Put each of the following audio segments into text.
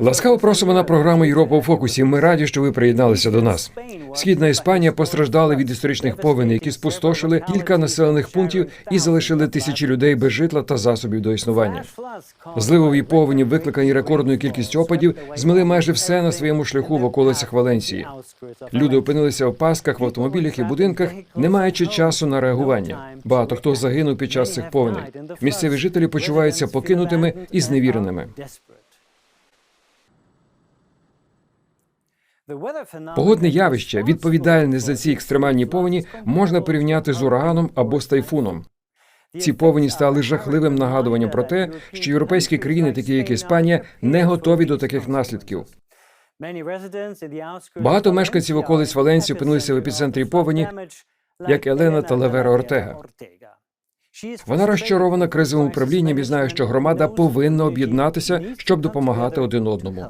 Ласкаво просимо на програму Європа у фокусі. Ми раді, що ви приєдналися до нас. Східна Іспанія постраждала від історичних повеней, які спустошили кілька населених пунктів і залишили тисячі людей без житла та засобів до існування. Зливові повені, викликані рекордною кількістю опадів, змили майже все на своєму шляху в околицях Валенсії. Люди опинилися в пасках в автомобілях і будинках, не маючи часу на реагування. Багато хто загинув під час цих повеней. Місцеві жителі почуваються покинутими і зневіреними. Погодне явище, відповідальне за ці екстремальні повені, можна порівняти з ураганом або з тайфуном. Ці повені стали жахливим нагадуванням про те, що європейські країни, такі як Іспанія, не готові до таких наслідків. Багато мешканців околиць Валенсії опинилися в епіцентрі повені, як Елена та Левера Ортега. Вона розчарована кризовим управлінням і знає, що громада повинна об'єднатися, щоб допомагати один одному.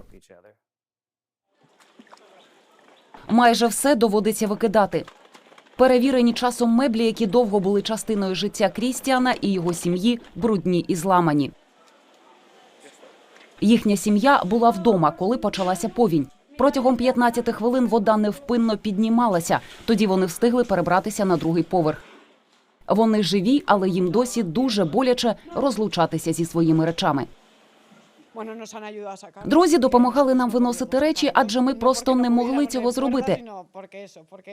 Майже все доводиться викидати. Перевірені часом меблі, які довго були частиною життя Крістіана і його сім'ї, брудні і зламані. Їхня сім'я була вдома, коли почалася повінь. Протягом 15 хвилин вода невпинно піднімалася. Тоді вони встигли перебратися на другий поверх. Вони живі, але їм досі дуже боляче розлучатися зі своїми речами. Друзі допомагали нам виносити речі, адже ми просто не могли цього зробити.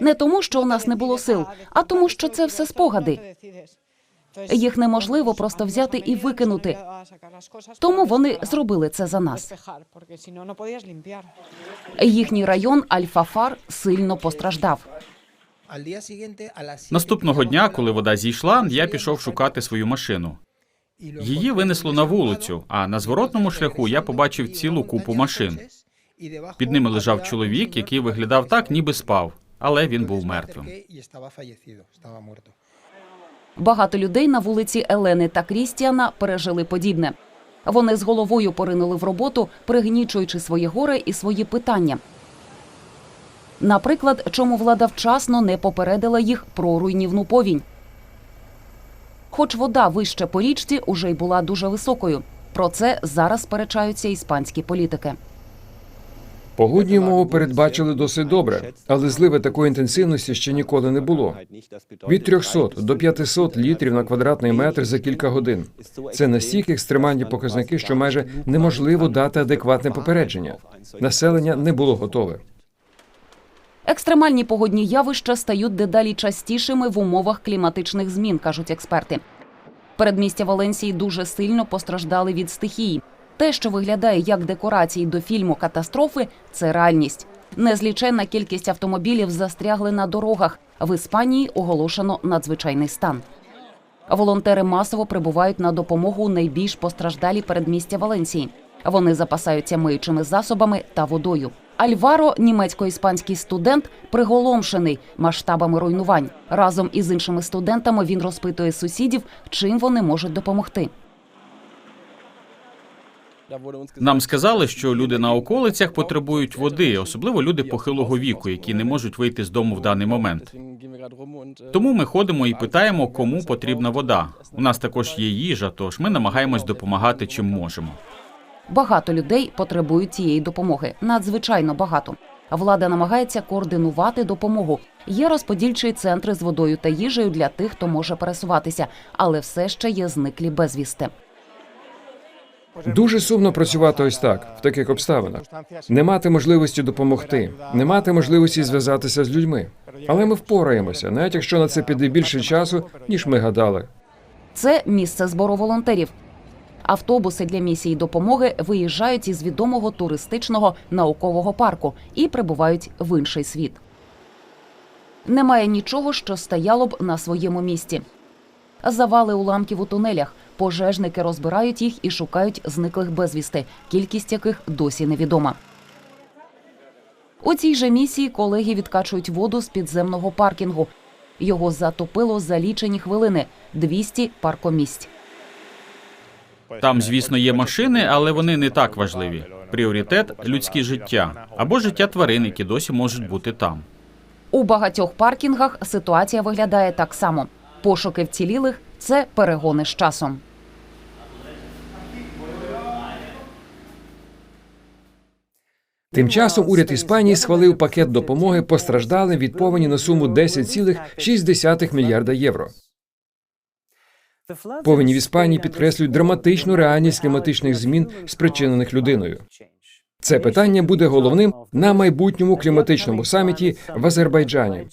Не тому, що у нас не було сил, а тому, що це все спогади. Їх неможливо просто взяти і викинути. Тому вони зробили це за нас. Їхній район Альфафар сильно постраждав. Наступного дня, коли вода зійшла, я пішов шукати свою машину. Її винесло на вулицю, а на зворотному шляху я побачив цілу купу машин. Під ними лежав чоловік, який виглядав так, ніби спав, але він був мертвим. Багато людей на вулиці Елени та Крістіана пережили подібне. Вони з головою поринули в роботу, пригнічуючи своє горе і свої питання. Наприклад, чому влада вчасно не попередила їх про руйнівну повінь. Хоч вода вище по річці уже й була дуже високою. Про це зараз сперечаються іспанські політики. Погодні умови передбачили досить добре, але зливи такої інтенсивності ще ніколи не було. Від 300 до 500 літрів на квадратний метр за кілька годин. Це настільки екстремальні показники, що майже неможливо дати адекватне попередження. Населення не було готове. Екстремальні погодні явища стають дедалі частішими в умовах кліматичних змін, кажуть експерти. Передмістя Валенсії дуже сильно постраждали від стихії. Те, що виглядає як декорації до фільму катастрофи, це реальність. Незліченна кількість автомобілів застрягли на дорогах. В Іспанії оголошено надзвичайний стан. Волонтери масово прибувають на допомогу найбільш постраждалі передмістя Валенсії. Вони запасаються миючими засобами та водою. Альваро, німецько-іспанський студент, приголомшений масштабами руйнувань. Разом із іншими студентами він розпитує сусідів, чим вони можуть допомогти. Нам сказали, що люди на околицях потребують води, особливо люди похилого віку, які не можуть вийти з дому в даний момент. Тому ми ходимо і питаємо, кому потрібна вода. У нас також є їжа, тож ми намагаємось допомагати чим можемо. Багато людей потребують цієї допомоги. Надзвичайно багато. Влада намагається координувати допомогу. Є розподільчі центри з водою та їжею для тих, хто може пересуватися, але все ще є зниклі безвісти. Дуже сумно працювати ось так, в таких обставинах. Не мати можливості допомогти, не мати можливості зв'язатися з людьми. Але ми впораємося, навіть якщо на це піде більше часу, ніж ми гадали. Це місце збору волонтерів. Автобуси для місії допомоги виїжджають із відомого туристичного наукового парку і прибувають в інший світ. Немає нічого, що стояло б на своєму місці. Завали уламків у тунелях. Пожежники розбирають їх і шукають зниклих безвісти, кількість яких досі невідома. У цій же місії колеги відкачують воду з підземного паркінгу. Його затопило за лічені хвилини 200 паркомісць. Там, звісно, є машини, але вони не так важливі. Пріоритет людське життя або життя тварин, які досі можуть бути там. У багатьох паркінгах ситуація виглядає так само. Пошуки вцілілих це перегони з часом. Тим часом уряд Іспанії схвалив пакет допомоги постраждалим від повені на суму 10,6 мільярда євро. Повені в Іспанії підкреслюють драматичну реальність кліматичних змін, спричинених людиною. Це питання буде головним на майбутньому кліматичному саміті в Азербайджані.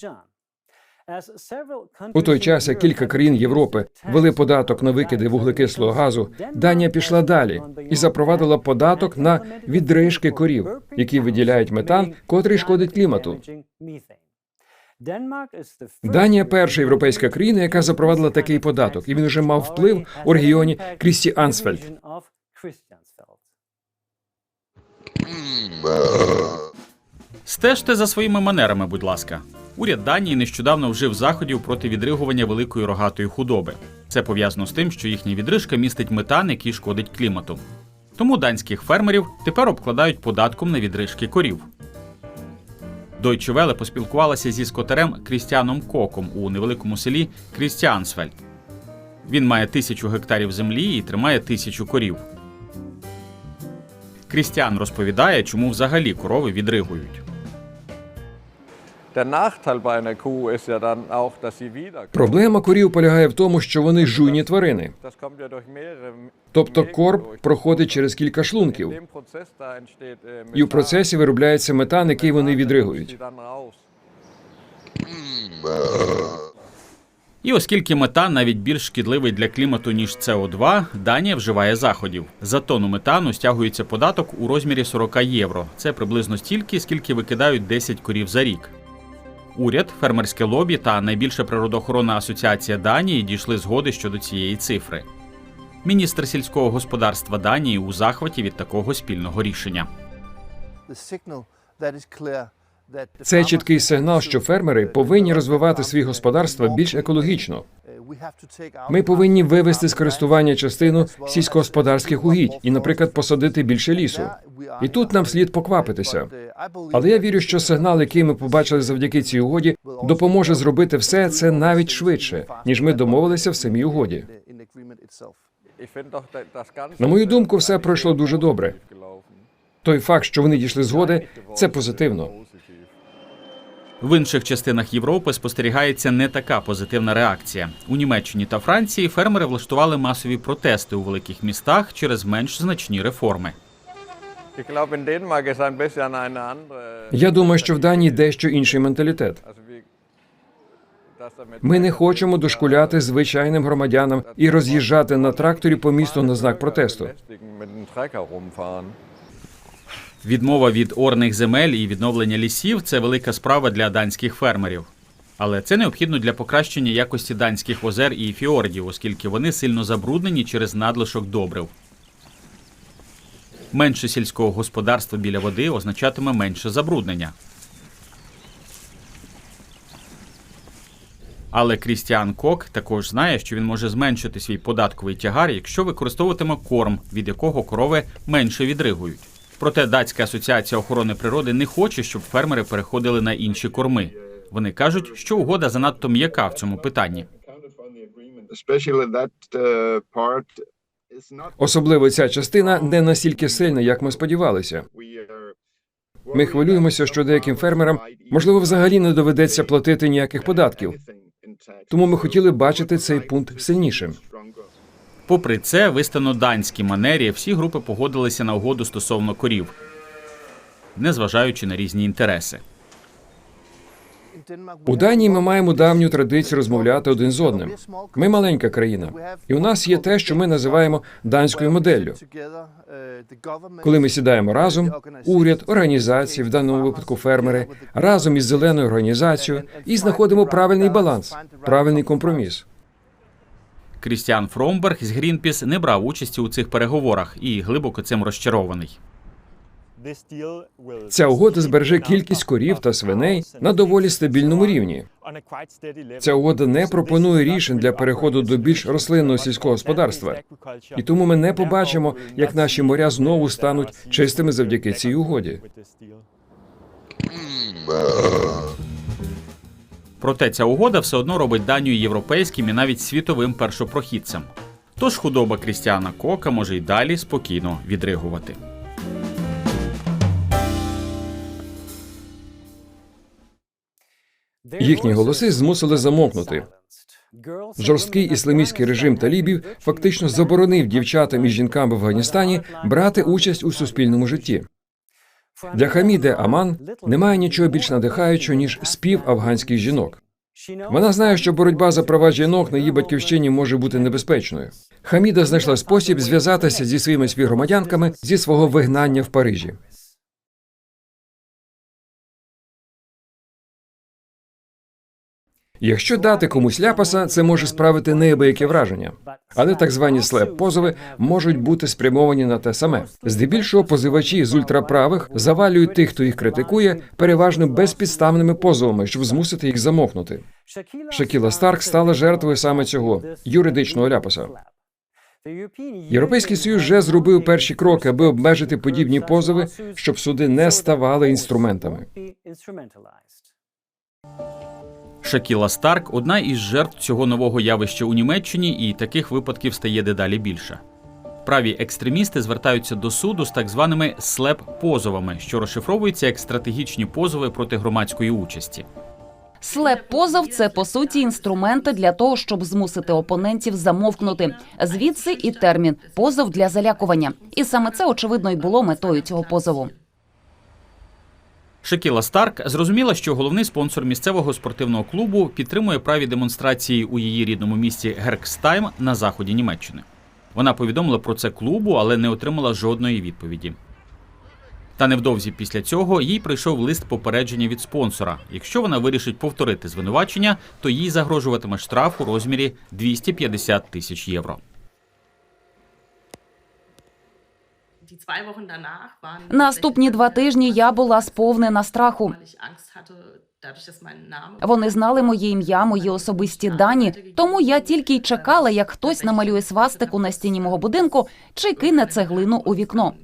У той час, як кілька країн Європи ввели податок на викиди вуглекислого газу, Данія пішла далі і запровадила податок на відрижки корів, які виділяють метан, котрий шкодить клімату. Данія перша європейська країна, яка запровадила такий податок, і він вже мав вплив у регіоні Крісті Ансфельд. Стежте за своїми манерами, будь ласка. Уряд Данії нещодавно вжив заходів проти відригування великої рогатої худоби. Це пов'язано з тим, що їхня відрижка містить метан, який шкодить клімату. Тому данських фермерів тепер обкладають податком на відрижки корів. Deutsche Welle поспілкувалася зі скотарем Крістіаном Коком у невеликому селі Крістіансфельд. Він має тисячу гектарів землі і тримає тисячу корів. Крістіан розповідає, чому взагалі корови відригують. Der Nachteil bei einer Kuh ist ja dann auch, dass sie wieder. Проблема корів полягає в тому, що вони жуйні тварини, тобто корм проходить через кілька шлунків, äh, і в процесі виробляється метан, який вони відригують. І оскільки метан навіть більш шкідливий для клімату ніж СО2, Данія вживає заходів. За тонну метану стягується податок у розмірі 40 євро. Це приблизно стільки, скільки викидають 10 корів за рік. Уряд, фермерське лобі та найбільша природоохоронна асоціація Данії дійшли згоди щодо цієї цифри. Міністр сільського господарства Данії у захваті від такого спільного рішення. Це чіткий сигнал, що фермери повинні розвивати свої господарства більш екологічно. Ми повинні вивести з користування частину сільськогосподарських угідь і, наприклад, посадити більше лісу. І тут нам слід поквапитися. Але я вірю, що сигнал, який ми побачили завдяки цій угоді, допоможе зробити все це навіть швидше, ніж ми домовилися в самій угоді. На мою думку, все пройшло дуже добре. Той факт, що вони дійшли згоди, це позитивно. В інших частинах Європи спостерігається не така позитивна реакція. У Німеччині та Франції фермери влаштували масові протести у великих містах через менш значні реформи. Я думаю, що в Данії дещо інший менталітет. Ми не хочемо дошкуляти звичайним громадянам і роз'їжджати на тракторі по місту на знак протесту. Відмова від орних земель і відновлення лісів це велика справа для данських фермерів. Але це необхідно для покращення якості данських озер і фіордів, оскільки вони сильно забруднені через надлишок добрив. Менше сільського господарства біля води означатиме менше забруднення. Але Крістіан Кок також знає, що він може зменшити свій податковий тягар, якщо використовуватиме корм, від якого корови менше відригують. Проте датська асоціація охорони природи не хоче, щоб фермери переходили на інші корми. Вони кажуть, що угода занадто м'яка в цьому питанні. uh, Особливо ця частина не настільки сильна, як ми сподівалися. Ми хвилюємося, що деяким фермерам можливо взагалі не доведеться платити ніяких податків. Тому ми хотіли бачити цей пункт сильнішим. Попри це, вистано данській манері всі групи погодилися на угоду стосовно корів, незважаючи на різні інтереси. У Данії ми маємо давню традицію розмовляти один з одним. Ми маленька країна, і у нас є те, що ми називаємо данською моделлю. Коли ми сідаємо разом, уряд, організації, в даному випадку фермери, разом із зеленою організацією, і знаходимо правильний баланс, правильний компроміс. Крістіан Фромберг з Грінпіс не брав участі у цих переговорах і глибоко цим розчарований. Ця угода збереже кількість корів та свиней на доволі стабільному рівні. Ця угода не пропонує рішень для переходу до більш рослинного сільського господарства. І тому ми не побачимо, як наші моря знову стануть чистими завдяки цій угоді. Проте ця угода все одно робить Данію європейським і навіть світовим першопрохідцем. Тож худоба Крістіана Кока може й далі спокійно відригувати. Їхні голоси змусили замовкнути. Жорсткий ісламістський режим талібів фактично заборонив дівчатам і жінкам в Афганістані брати участь у суспільному житті. Для Хаміде Аман немає нічого більш надихаючого ніж спів афганських жінок. Вона знає, що боротьба за права жінок на її батьківщині може бути небезпечною. Хаміда знайшла спосіб зв'язатися зі своїми співгромадянками зі свого вигнання в Парижі. Якщо дати комусь ляпаса, це може справити неабияке враження. Але так звані слеп-позови можуть бути спрямовані на те саме. Здебільшого позивачі з ультраправих завалюють тих, хто їх критикує, переважно безпідставними позовами, щоб змусити їх замовкнути. Шакіла Старк стала жертвою саме цього юридичного ляпаса. Європейський союз вже зробив перші кроки, аби обмежити подібні позови, щоб суди не ставали інструментами. Шакіла Старк одна із жертв цього нового явища у Німеччині, і таких випадків стає дедалі більше. Праві екстремісти звертаються до суду з так званими слеп-позовами, що розшифровуються як стратегічні позови проти громадської участі. Слеп-позов – це по суті інструменти для того, щоб змусити опонентів замовкнути. Звідси і термін позов для залякування. І саме це очевидно й було метою цього позову. Шакіла Старк зрозуміла, що головний спонсор місцевого спортивного клубу підтримує праві демонстрації у її рідному місті Геркстайм на заході Німеччини. Вона повідомила про це клубу, але не отримала жодної відповіді. Та невдовзі після цього їй прийшов лист попередження від спонсора. Якщо вона вирішить повторити звинувачення, то їй загрожуватиме штраф у розмірі 250 тисяч євро. Наступні два тижні я була сповнена страху. Вони знали моє ім'я, мої особисті дані, тому я тільки й чекала, як хтось намалює свастику на стіні мого будинку чи кине цеглину у вікно.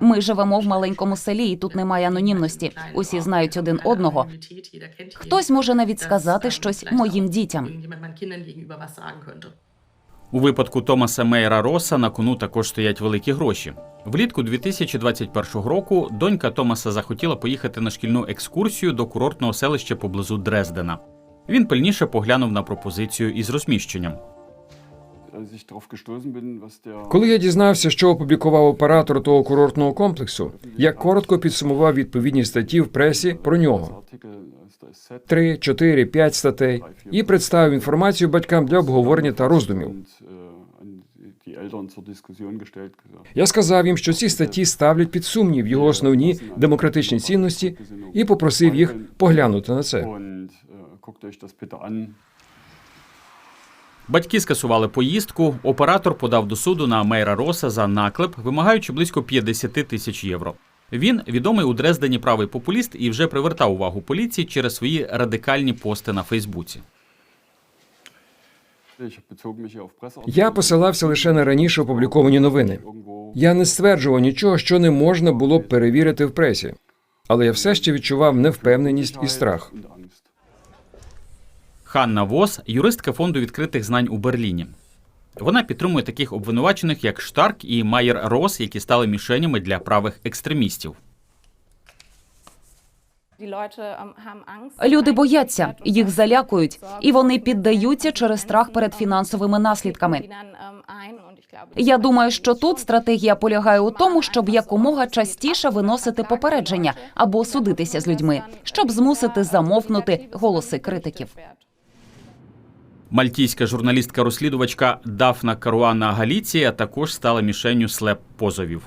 Ми живемо в маленькому селі, і тут немає анонімності. Усі знають один одного. Хтось може навіть сказати щось моїм дітям. У випадку Томаса Мейра Роса на кону також стоять великі гроші. Влітку 2021 року донька Томаса захотіла поїхати на шкільну екскурсію до курортного селища поблизу Дрездена. Він пильніше поглянув на пропозицію із розміщенням. Коли я дізнався, що опублікував оператор того курортного комплексу, я коротко підсумував відповідні статті в пресі про нього. Три, чотири, п'ять статей і представив інформацію батькам для обговорення та роздумів. Я сказав їм, що ці статті ставлять під сумнів його основні демократичні цінності, і попросив їх поглянути на це. Батьки скасували поїздку. Оператор подав до суду на Мейра Роса за наклеп, вимагаючи близько 50 тисяч євро. Він відомий у Дрездені правий популіст і вже привертав увагу поліції через свої радикальні пости на Фейсбуці. Я посилався лише на раніше опубліковані новини. Я не стверджував нічого, що не можна було б перевірити в пресі, але я все ще відчував невпевненість і страх. Ханна Вос юристка фонду відкритих знань у Берліні. Вона підтримує таких обвинувачених, як Штарк і Майер Рос, які стали мішенями для правих екстремістів. Люди бояться, їх залякують, і вони піддаються через страх перед фінансовими наслідками. Я думаю, що тут стратегія полягає у тому, щоб якомога частіше виносити попередження або судитися з людьми, щоб змусити замовкнути голоси критиків. Мальтійська журналістка-розслідувачка Дафна Каруана Галіція також стала мішенню слеп-позовів.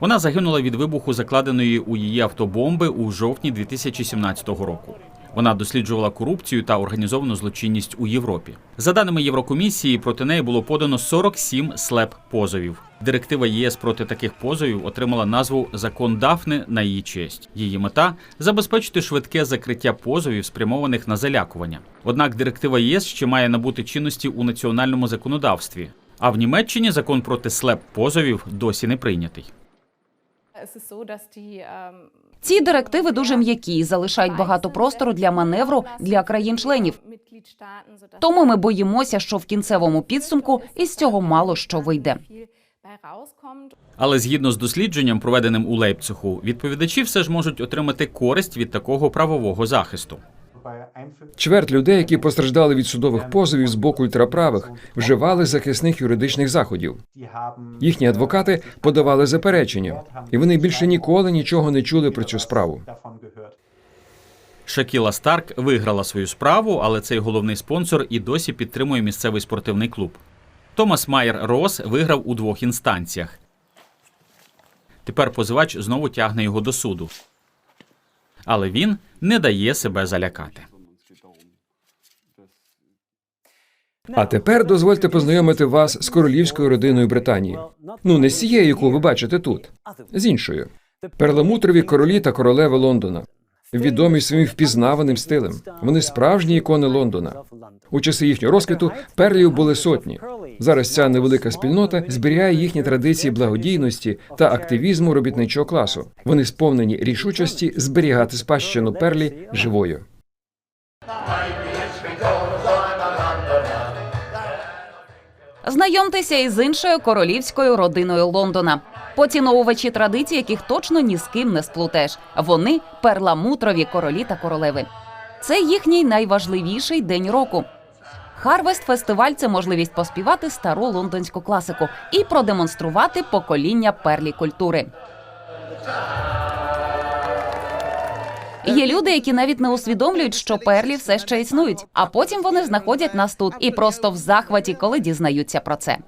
Вона загинула від вибуху закладеної у її автобомби у жовтні 2017 року. Вона досліджувала корупцію та організовану злочинність у Європі. За даними Єврокомісії, проти неї було подано 47 слеп-позовів. Директива ЄС проти таких позовів отримала назву Закон Дафни на її честь. Її мета забезпечити швидке закриття позовів, спрямованих на залякування. Однак директива ЄС ще має набути чинності у національному законодавстві. А в Німеччині закон проти слеп-позовів досі не прийнятий. Ці директиви дуже м'які і залишають багато простору для маневру для країн-членів. Тому ми боїмося, що в кінцевому підсумку із цього мало що вийде. Але згідно з дослідженням, проведеним у Лейпцигу, відповідачі все ж можуть отримати користь від такого правового захисту. Чверть людей, які постраждали від судових позовів з боку ультраправих, вживали захисних юридичних заходів. Їхні адвокати подавали заперечення, і вони більше ніколи нічого не чули про цю справу. Шакіла Старк виграла свою справу, але цей головний спонсор і досі підтримує місцевий спортивний клуб. Томас Майер Рос виграв у двох інстанціях. Тепер позивач знову тягне його до суду. Але він не дає себе залякати. А тепер дозвольте познайомити вас з королівською родиною Британії. Ну не з цією, яку ви бачите тут, з іншою. Перламутрові королі та королеви Лондона. Відомі своїм впізнаваним стилем. Вони справжні ікони Лондона. У часи їхнього розквіту перлів були сотні. Зараз ця невелика спільнота зберігає їхні традиції благодійності та активізму робітничого класу. Вони сповнені рішучості зберігати спадщину перлі живою. Знайомтеся із іншою королівською родиною Лондона. Поціновувачі традицій, яких точно ні з ким не сплутаєш. Вони перламутрові королі та королеви. Це їхній найважливіший день року. Харвест фестиваль це можливість поспівати стару лондонську класику і продемонструвати покоління перлі культури. Є люди, які навіть не усвідомлюють, що перлі все ще існують, а потім вони знаходять нас тут і просто в захваті, коли дізнаються про це.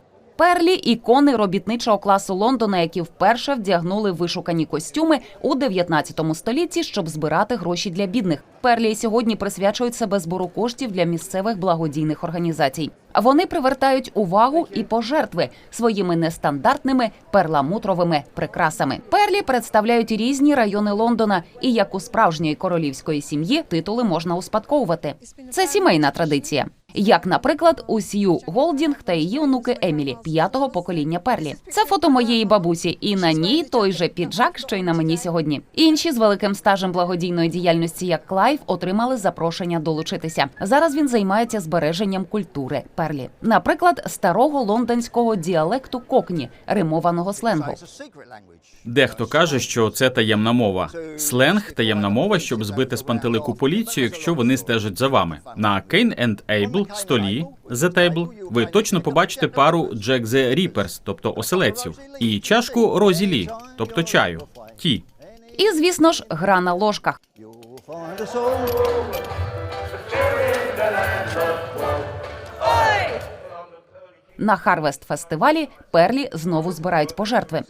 Перлі ікони робітничого класу Лондона, які вперше вдягнули вишукані костюми у 19 столітті, щоб збирати гроші для бідних. Перлі сьогодні присвячують себе збору коштів для місцевих благодійних організацій. Вони привертають увагу і пожертви своїми нестандартними перламутровими прикрасами. Перлі представляють різні райони Лондона, і як у справжньої королівської сім'ї титули можна успадковувати. Це сімейна традиція. Як, наприклад, у Сью Голдінг та її онуки Емілі, п'ятого покоління Перлі. Це фото моєї бабусі, і на ній той же піджак, що й на мені сьогодні. Інші з великим стажем благодійної діяльності, як Клайв, отримали запрошення долучитися. Зараз він займається збереженням культури Перлі, наприклад, старого лондонського діалекту кокні, римованого сленгу. Дехто каже, що це таємна мова. Сленг таємна мова, щоб збити з пантелику поліцію, якщо вони стежать за вами. На Cane and Able столі The Table ви точно побачите пару Jack the Reapers, тобто оселедців, і чашку Розі Лі, тобто чаю. Ті. І, звісно ж, гра на ложках. На Харвест фестивалі перлі знову збирають пожертви.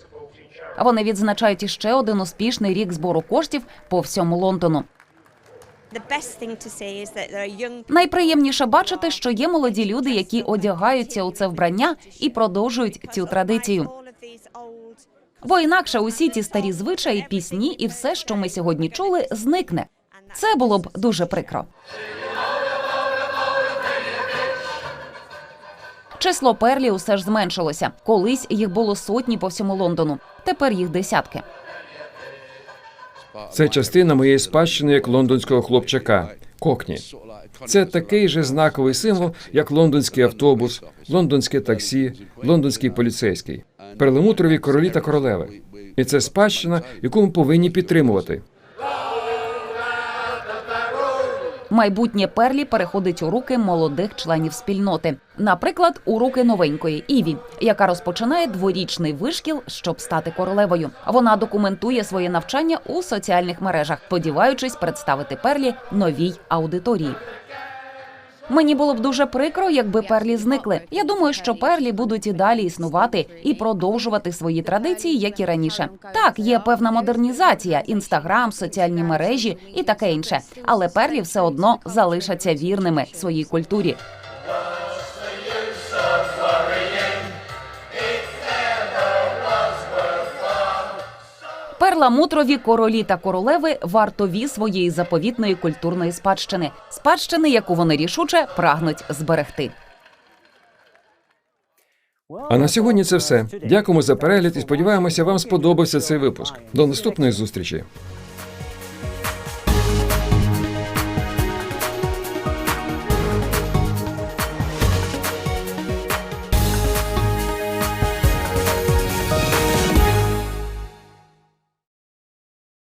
Вони відзначають іще один успішний рік збору коштів по всьому Лондону. Найприємніше бачити, що є молоді люди, які одягаються у це вбрання і продовжують цю традицію. Бо інакше усі ці старі звичаї, пісні і все, що ми сьогодні чули, зникне. Це було б дуже прикро. Число перлі усе ж зменшилося. Колись їх було сотні по всьому Лондону. Тепер їх десятки. Це частина моєї спадщини як лондонського хлопчака Кокні. Це такий же знаковий символ, як лондонський автобус, лондонське таксі, лондонський поліцейський, перламутрові королі та королеви. І це спадщина, яку ми повинні підтримувати. Майбутнє перлі переходить у руки молодих членів спільноти. Наприклад, у руки новенької Іві, яка розпочинає дворічний вишкіл, щоб стати королевою. Вона документує своє навчання у соціальних мережах, сподіваючись представити перлі новій аудиторії. Мені було б дуже прикро, якби перлі зникли. Я думаю, що перлі будуть і далі існувати і продовжувати свої традиції, як і раніше. Так, є певна модернізація, інстаграм, соціальні мережі і таке інше. Але перлі все одно залишаться вірними своїй культурі. Перламутрові королі та королеви вартові своєї заповітної культурної спадщини, спадщини, яку вони рішуче прагнуть зберегти. А на сьогодні це все. Дякуємо за перегляд і сподіваємося, вам сподобався цей випуск. До наступної зустрічі.